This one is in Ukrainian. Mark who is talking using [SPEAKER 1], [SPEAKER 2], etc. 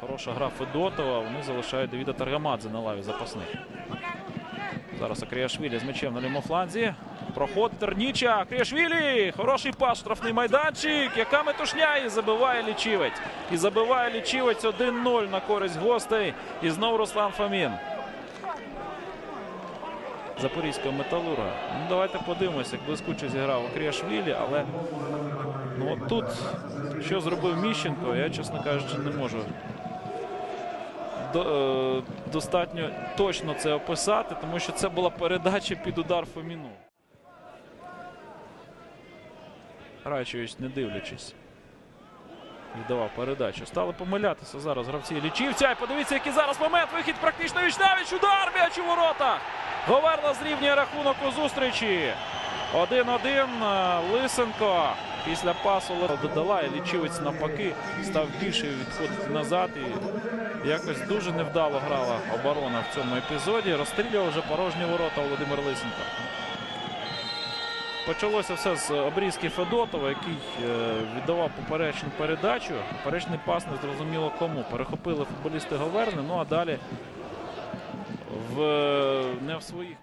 [SPEAKER 1] Хороша гра Федотова. Вони залишають Давіда Таргамадзе на лаві запасних. Зараз Акріашвілі з м'ячем на лівому фланзі. Проход Терніча. Акріашвілі. Хороший пас, штрафний майданчик. Яка метушня і забиває лічівець. І забиває лічівець 1-0 на користь гостей. І знову Руслан Фомін. Запорізького металурга. Ну, давайте подивимося, як блискуче зіграв Акріашвілі, але ну, от тут, що зробив Міщенко, я, чесно кажучи, не можу достатньо точно це описати, тому що це була передача під удар Фоміну. Райчевич, не дивлячись, віддавав передачу. Стали помилятися зараз гравці Лічівця. І подивіться, який зараз момент. Вихід практично віч-навіч. Удар м'яч у ворота. Говерла зрівнює рахунок у зустрічі. 1-1. Е, Лисенко після пасу додала. І Лічівець навпаки став більше відходити назад. І якось дуже невдало грала оборона в цьому епізоді. Розстрілював вже порожні ворота Володимир Лисенко. Почалося все з обрізки Федотова, який е, віддавав поперечну передачу. Поперечний пас не зрозуміло кому. Перехопили футболісти Говерни. Ну а далі в, не в своїх.